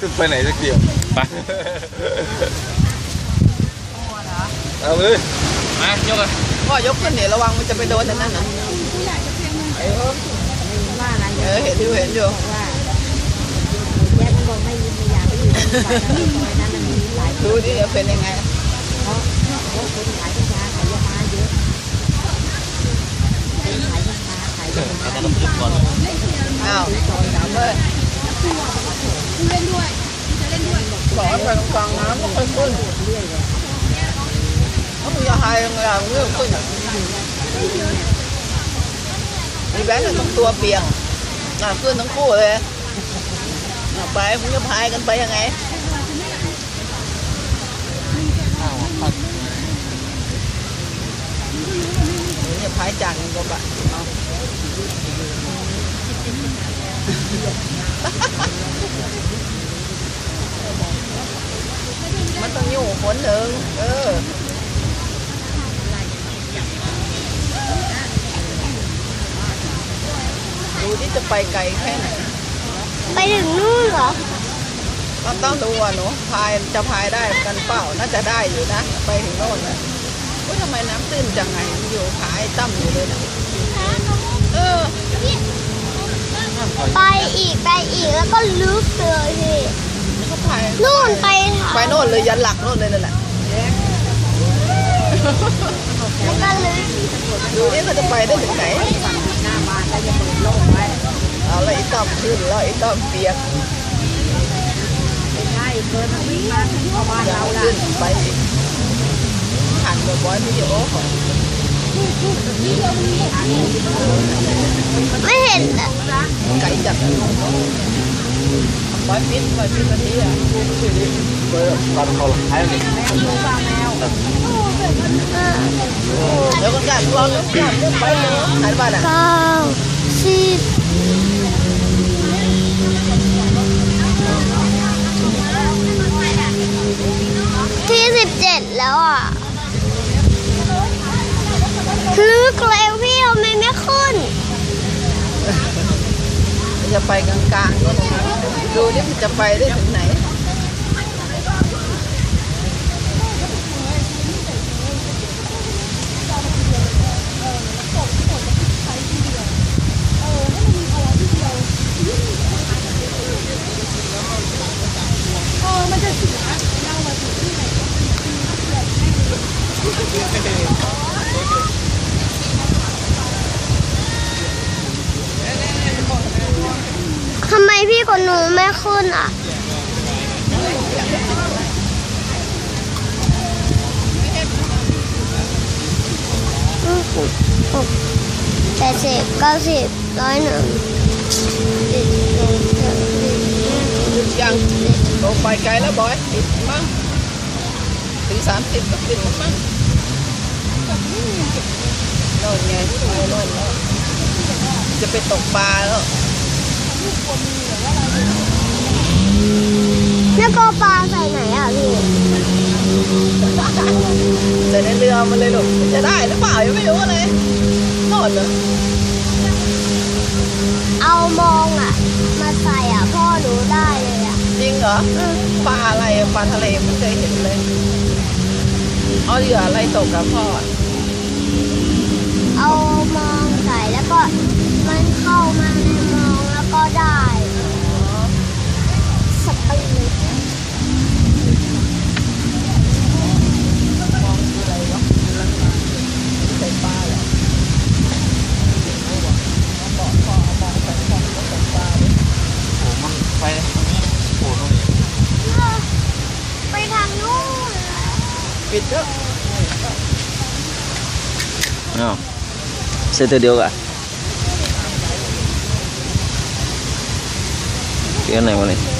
ขึ้นไปไหนสักเดียวไปเอาเลยมายกเลยพ่อยกขึ้นเนี่ยระวังมันจะไปโดนอันนั่นนะเออเออเห็นอยู่เห็นอยู่แยกมันบอกไม่ยินไม่อยากไปอยู่ในซอยนั้นมันมีหลายดูดิจะเป็นยังไงเพราะเพราะคนขาย กัญชาขายยามาเยอะคนขายกัญชาขายยามาแล้วก็ขึ้นก่อนอ้าวถามเลยบอกให้ไปตรงกลางน้ำก็ค่อยขึ้นเขามึงจะหายยังไงล่ะมึงเรื่องขึ้นอะมีแบงค์น่ะต้องตัวเปียกอะขึ้นทั้งคู่เลยเอาไปมึงจะพายกันไปยังไงเนี่ยพายจังก็บะเอา มันต้องอยู่คนหนึ่งเออดูที่จะไปไกลแค่ไหน ไปถึงนู่นเหรอก็ต้องดูอะหนูพายจะพายได้กันเปล่าน่าจะได้อยู่นะ ไปถึงโน่นนะว่าทำไมน้ำตื้นจังไงมันอยู่ขายตั้มอยู่เลยนะเออ ไปอีกไป อีกแล้วก็ลึกเลยพี่ก็พายนู่นไปไปโน่นเลยยันหลักโน่นเลยนั่นแหละแล้วก็ลึกดูนี่เขาจะไปได้ถึงไหนหน้าบ้านแล้วจะเปิดโล่งไว้เอาละไอ้ต้อมขึ้นแล้วไอ้ต้อมเปียกไม่ใช่เกินมันวิ่งมาเข้าบ้านยาเราวล่ะขึ้นไปอีกหันบ่อยๆวิดีโอของ ไม่เห็นอะไก่จับร้อยฟิตร้อยฟิตวันนี้อะเปิดก่อนเขาท้ายเลยเดี๋ยวกันกันรอแล้วกันไปเลยหันบ้านอะเก้าสิบ จะไปกลางๆก็ดูนี่มันจะไปได้ถึงไหน พี่คนหนูไม่ขึ้นอะแปดสิบเก้าสิบร้อยหนึ่งสิบหนึ่งหยุดยังลงไปไกลแล้วบอยติดมั้งถึงสามสิบก็ติดมั้งโน่นไงโน่นแล้วจะไปตกปลาแล้ว แล้วก็ปลาใส่ไหนอะพี่ใส่ในเรือมาเลยลูกจะได้หรือเปล่ายังไม่รู้เลยโน่นเหรอเอามองอะ มาใส่อะพ่อหนูได้เลยอะจริงเหรอปลาอะไรอะปลาทะเลไม่เคยเห็นเลยเอาเหยื่ออะไรตกกับพ่อเอามองใส่แล้วก็มันเข้ามาในมองแล้วก็ได้สปีด มองคืออะไรวะใส่ปลาเหรอบอกพ่อเอามองใส่พ่อก็ตกปลาเลย โอ้มันไปตรงนี้โอ้ตรงนี้ ไปทางนู้น ปิดเถอะอ้าวเส้